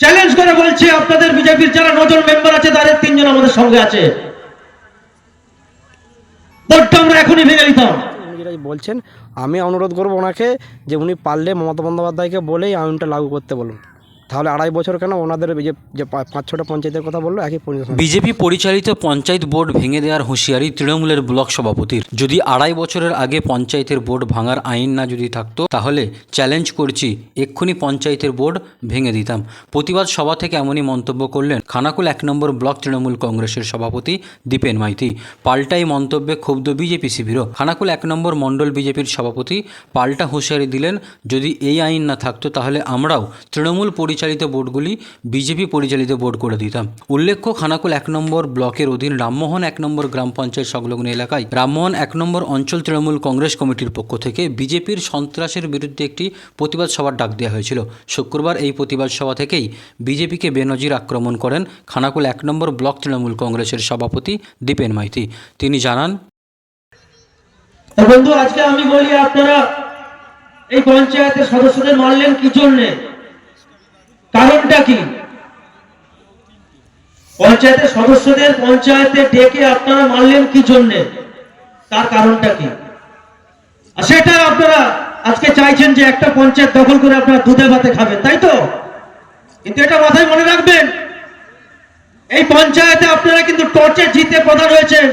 Challenge করে বলছি, আপনাদের বিজেপির যারা নজন মেম্বার আছে, তাদের তিনজন আমাদের সঙ্গে আছে। আমরা এখনই বলছেন, আমি অনুরোধ করব ওনাকে যে উনি পারলে মমতা বন্দ্যোপাধ্যায়কে বলেই আইনটা লাগু করতে বলুন। তাহলে আড়াই বছর কেন ওনাদের যে পাঁচ ছটা পঞ্চায়েতের কথা বলল, একই বিজেপি পরিচালিত পঞ্চায়েত বোর্ড ভেঙে দেওয়ার হুঁশিয়ারি তৃণমূলের ব্লক সভাপতির। যদি আড়াই বছরের আগে পঞ্চায়েতের বোর্ড ভাঙার আইন না যদি থাকতো, তাহলে চ্যালেঞ্জ করছি, এক্ষুনি পঞ্চায়েতের বোর্ড ভেঙে দিতাম। প্রতিবাদ সভা থেকে এমনই মন্তব্য করলেন খানাকুল এক নম্বর ব্লক তৃণমূল কংগ্রেসের সভাপতি দীপেন মাইতি। পাল্টাই মন্তব্যে ক্ষুব্ধ বিজেপি শিবিরও। খানাকুল এক নম্বর মণ্ডল বিজেপির সভাপতি পাল্টা হুঁশিয়ারি দিলেন, যদি এই আইন না থাকতো, তাহলে আমরাও তৃণমূল পরিচালিত বোর্ডগুলি বিজেপি পরিচালিত বোর্ড করে দিতাম উল্লেখ্য, খানাকুল এক নম্বর ব্লকের অধীন রামমোহন এক নম্বর গ্রাম পঞ্চায়েত সংলগ্ন এলাকায় রামমোহন এক নম্বর অঞ্চল তৃণমূল কংগ্রেস কমিটির পক্ষ থেকে বিজেপির সন্ত্রাসের বিরুদ্ধে একটি প্রতিবাদ সভার ডাক দেওয়া হয়েছিল। শুক্রবার এই প্রতিবাদ সভা থেকেই বিজেপিকে বেনজির আক্রমণ করেন খানাকুল এক নম্বর ব্লক তৃণমূল কংগ্রেসের সভাপতি দীপেন মাইতি। তিনি জানান বন্ধু, আজকে আমি বলি আপনারা এই পঞ্চায়েতের সদস্যদের মারলেন কি জন্যে? কারণটা কি? পঞ্চায়েতের সদস্যদের পঞ্চায়েতে ডেকে আপনারা মারলেন কি জন্যে? তার কারণটা কি? আর সেটা আপনারা আজকে চাইছেন যে একটা পঞ্চায়েত দখল করে আপনারা দুধে ভাতে খাবেন, তাই তো? কিন্তু এটা মাথায় মনে রাখবেন, এই পঞ্চায়েতে আপনারা কিন্তু টর্চে জিতে প্রধান হয়েছেন।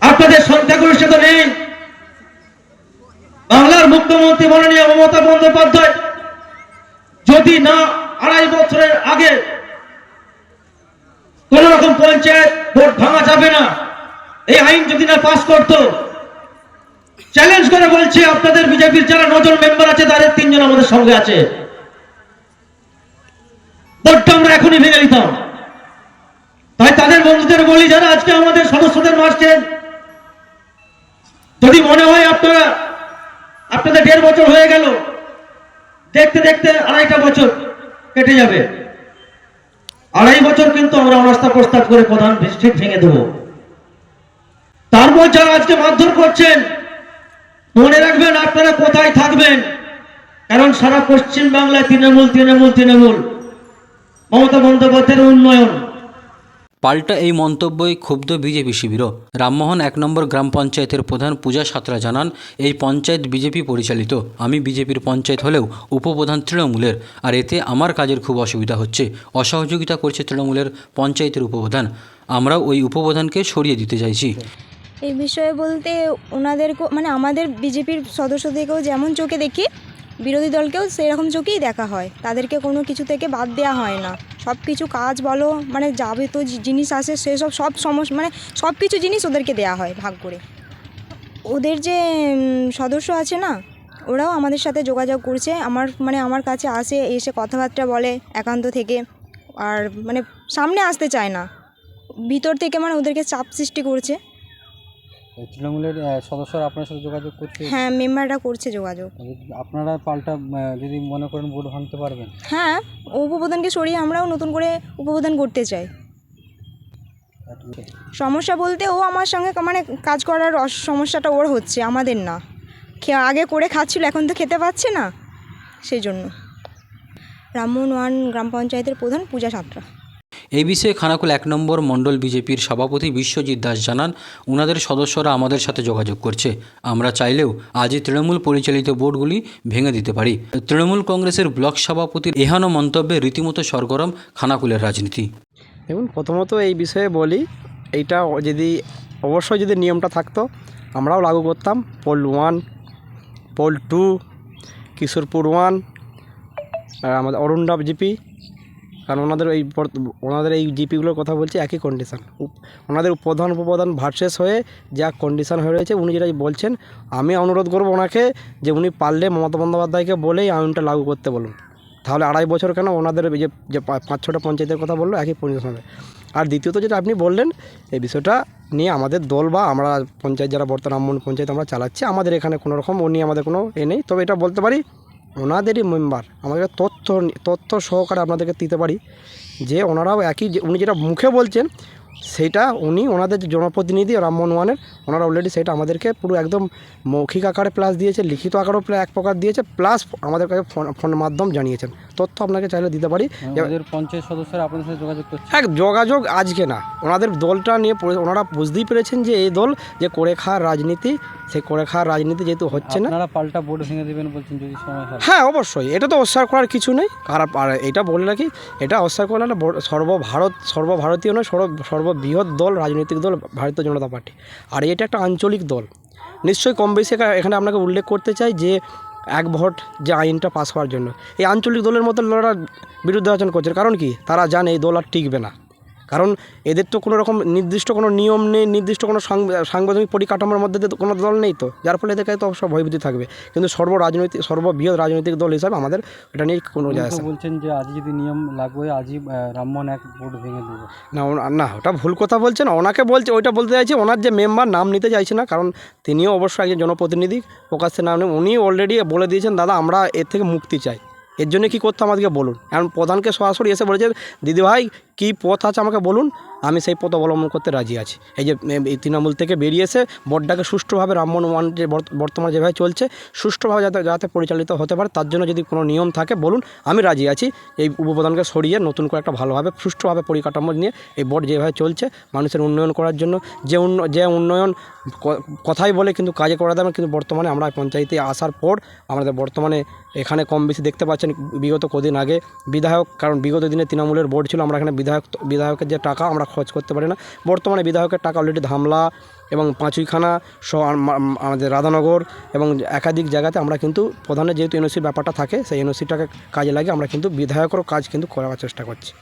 আপনাদের সংখ্যাগরিষ্ঠতা নেই। বাংলার মুখ্যমন্ত্রী মাননীয় মমতা বন্দ্যোপাধ্যায় যদি না, আড়াই বছরের আগে কোন রকম পঞ্চায়েত ভোট ভাঙা যাবে না। এই আইন যদি না পাস করত চ্যালেঞ্জ করে বলছি, আপনাদের বিজেপির যারা নজন মেম্বার আছে, তাদের তিনজন আমাদের সঙ্গে আছে। ভোটটা আমরা এখনই ভেঙে দিতাম তাই তাদের বন্ধুদের বলি, যারা আজকে আমাদের সদস্যদের মারছেন, যদি মনে হয় আপনারা, আপনাদের দেড় বছর হয়ে গেল দেখতে দেখতে আড়াইটা বছর কেটে যাবে। আড়াই বছর কিন্তু আমরা অনাস্থা প্রস্তাব করে প্রধান ঠিক ভেঙে দেব। তারপর যারা আজকে মারধর করছেন, মনে রাখবেন আপনারা কোথায় থাকবেন? কারণ সারা পশ্চিম বাংলায় তৃণমূল তৃণমূল তৃণমূল। মমতা বন্দ্যোপাধ্যায়ের উন্নয়ন। পাল্টা এই মন্তব্যই ক্ষুব্ধ বিজেপি শিবিরও। রামমোহন এক নম্বর গ্রাম পঞ্চায়েতের প্রধান পূজা সাঁতরা জানান, এই পঞ্চায়েত বিজেপি পরিচালিত। আমি বিজেপির পঞ্চায়েত হলেও উপপ্রধান তৃণমূলের। আর এতে আমার কাজের খুব অসুবিধা হচ্ছে। অসহযোগিতা করছে তৃণমূলের পঞ্চায়েতের উপপ্রধান। আমরাও ওই উপপ্রধানকে সরিয়ে দিতে চাইছি। এই বিষয়ে বলতে ওনাদেরকেও মানে আমাদের বিজেপির সদস্যদেরকেও যেমন চোখে দেখি, বিরোধী দলকেও সেরকম চোখেই দেখা হয়। তাদেরকে কোনো কিছু থেকে বাদ দেওয়া হয় না। সব কিছু কাজ বলো মানে যাবতীয় জিনিস আসে সেসব সব সমস্যা মানে সব কিছু জিনিস ওদেরকে দেয়া হয় ভাগ করে। ওদের যে সদস্য আছে না, ওরাও আমাদের সাথে যোগাযোগ করছে, আমার মানে আমার কাছে আসে, এসে কথাবার্তা বলে একান্ত থেকে, আর মানে সামনে আসতে চায় না। ভিতর থেকে মানে ওদেরকে চাপ সৃষ্টি করছে। তৃণমূলের সদস্যরা আপনার সাথে যোগাযোগ করছে? হ্যাঁ মেম্বাররা করছে যোগাযোগ। আপনারা পাল্টা যদি মনে করেন ভোট ভাঙতে পারবেন? হ্যাঁ উপপ্রধানকে সরিয়ে আমরাও নতুন করে উপপ্রধান করতে চাই। সমস্যা বলতে ও আমার সঙ্গে মানে কাজ করার সমস্যাটা ওর হচ্ছে আমাদের না। আগে করে খাচ্ছিল এখন তো খেতে পাচ্ছে না সেই জন্য। রামমোহন ওয়ান গ্রাম পঞ্চায়েতের প্রধান পূজা সাঁতরা। এই বিষয়ে খানাকুল এক নম্বর মণ্ডল বিজেপির সভাপতি বিশ্বজিৎ দাস জানান ওনাদের সদস্যরা আমাদের সাথে যোগাযোগ করছে। আমরা চাইলেও আজই তৃণমূল পরিচালিত বোর্ডগুলি ভেঙে দিতে পারি। তৃণমূল কংগ্রেসের ব্লক সভাপতির এহানো মন্তব্যে রীতিমতো সরগরম খানাকুলের রাজনীতি। দেখুন, প্রথমত এই বিষয়ে বলি, এইটা যদি, অবশ্যই যদি নিয়মটা থাকতো, আমরাও লাগু করতাম। Pole one, pole two, Kishorepur one, আর আমাদের অরুণডাব জিপি কারণ ওনাদের এই ওনাদের এই জিপিগুলোর কথা বলছি একই কন্ডিশান ওনাদের প্রধান উপপ্রধান ভার্সেস হয়ে যা কন্ডিশান হয়ে রয়েছে, উনি যেটা বলছেন, আমি অনুরোধ করব ওনাকে যে উনি পারলে মমতা বন্দ্যোপাধ্যায়কে বলেই আইনটা লাগু করতে বলুন। তাহলে আড়াই বছর কেন ওনাদের যে যে পাঁচ ছটা পঞ্চায়েতের কথা বলল, একই পরিবেশ হবে। আর দ্বিতীয়ত যেটা আপনি বললেন, এই বিষয়টা নিয়ে আমাদের দল বা আমরা পঞ্চায়েত যারা বর্তমান রামমোহন পঞ্চায়েত আমরা চালাচ্ছি, আমাদের এখানে কোনো রকম ও নিয়ে আমাদের কোনো এ নেই। তবে এটা বলতে পারি ওনাদেরই মেম্বার আমাদের তথ্য তথ্য সহকারে আপনাদেরকে দিতে পারি। যে ওনারাও একই উনি যেটা মুখে বলছেন সেইটা উনি ওনাদের যে জনপ্রতিনিধি রামমোহন ওয়ানের ওনারা অলরেডি সেটা আমাদেরকে পুরো একদম মৌখিক আকারে প্লাস দিয়েছে লিখিত আকারেও এক প্রকার দিয়েছে প্লাস আমাদের কাছে ফোন ফোনের মাধ্যম জানিয়েছেন। তথ্য আপনাকে চাইলে দিতে পারি। পঞ্চায়েত সদস্যরা আপনাদের সাথে যোগাযোগ করছে। এক যোগাযোগ আজকে না ওনাদের দলটা নিয়ে ওনারা বুঝতেই পেরেছেন যে এই দল যে করে খাওয়ার রাজনীতি সেই করে খাওয়ার রাজনীতি যেহেতু হচ্ছে না। পাল্টা বোর্ড ভেঙে দেবেন বলছেন যদি সময় হ্যাঁ। অবশ্যই। এটা তো অস্বীকার করার কিছু নেই। আর এটা বলে রাখি এটা অস্বীকার করলে সর্বভারত সর্বভারতীয় নয় সর্ব সর্ববৃহৎ দল, রাজনৈতিক দল, ভারতীয় জনতা পার্টি। আর এটা একটা আঞ্চলিক দল। নিশ্চয়ই কম বেশি এখানে আপনাকে উল্লেখ করতে চাই যে এক ভোট যে আইনটা পাস হওয়ার জন্য। এই আঞ্চলিক দলের মতো লড়ার বিরুদ্ধে আচরণ করছে। কারণ কি? তারা জানে এই দল আর টিকবে না। কারণ এদের তো কোনো রকম নির্দিষ্ট কোনো নিয়ম নেই নির্দিষ্ট কোনো সাং- সাংবিধানিক পরিকাঠামোর মধ্যে তো কোনো দল নেই তো। যার ফলে এদের কাছে তো অবশ্য ভয়ভীতি থাকবে। কিন্তু সর্ব রাজনৈতিক সর্ববৃহৎ রাজনৈতিক দল হিসাবে আমাদের এটা নিয়ে কোনো না। বলছেন যে আজ যদি নিয়ম লাগবে আজই রামমোহন এক বোর্ড ভেঙে দেবো। না না ওটা ভুল কথা বলছেন। ওনাকে বলছে ওইটা বলতে চাইছে ওনার যে মেম্বার নাম নিতে চাইছে না কারণ তিনিও অবশ্যই একজন জনপ্রতিনিধি প্রকাশ্যে নাম উনি অলরেডি বলে দিয়েছেন দাদা আমরা এর থেকে মুক্তি চাই। এর জন্য কী করতে আমাদেরকে বলুন? এখন প্রধানকে সরাসরি এসে বলেছে দিদিভাই, কী পথ আছে আমাকে বলুন? আমি সেই পথ অবলম্বন করতে রাজি আছি। এই যে তৃণমূল থেকে বেরিয়ে এসে বোর্ডটাকে সুষ্ঠুভাবে রামমোহন ওয়ান যে বর্ত- বর্তমানে যেভাবে চলছে, সুষ্ঠুভাবে যাতে যাতে পরিচালিত হতে পারে, তার জন্য যদি কোনো নিয়ম থাকে, বলুন, আমি রাজি আছি। এই উপপ্রধানকে সরিয়ে নতুন করে একটা ভালোভাবে, সুষ্ঠুভাবে পরিকাঠামো নিয়ে এই বোর্ড যেভাবে চলছে, মানুষের উন্নয়ন করার জন্য, যে উন্ন, যে উন্নয়ন কথাই বলে কিন্তু কাজে করা দেবে কিন্তু বর্তমানে আমরা পঞ্চায়েতে আসার পর, আমাদের বর্তমানে এখানে কম বেশি দেখতে পাচ্ছেন, বিগত কদিন আগে বিধায়ক, কারণ বিগত দিনে তৃণমূলের বোর্ড ছিল, আমরা এখানে বিধায়ক, বিধায়কের যে টাকা আমরা খরচ করতে পারে না। বর্তমানে বিধায়কের টাকা অলরেডি ধামলা এবং পাঁচুইখানা সহ আম- আম- আমাদের রাধানগর এবং একাধিক জায়গাতে আমরা কিন্তু প্রধানের যেহেতু এনওসির ব্যাপারটা থাকে, সেই এনওসিটাকে কাজে লাগে আমরা কিন্তু বিধায়কেরও কাজ কিন্তু করার চেষ্টা করছি।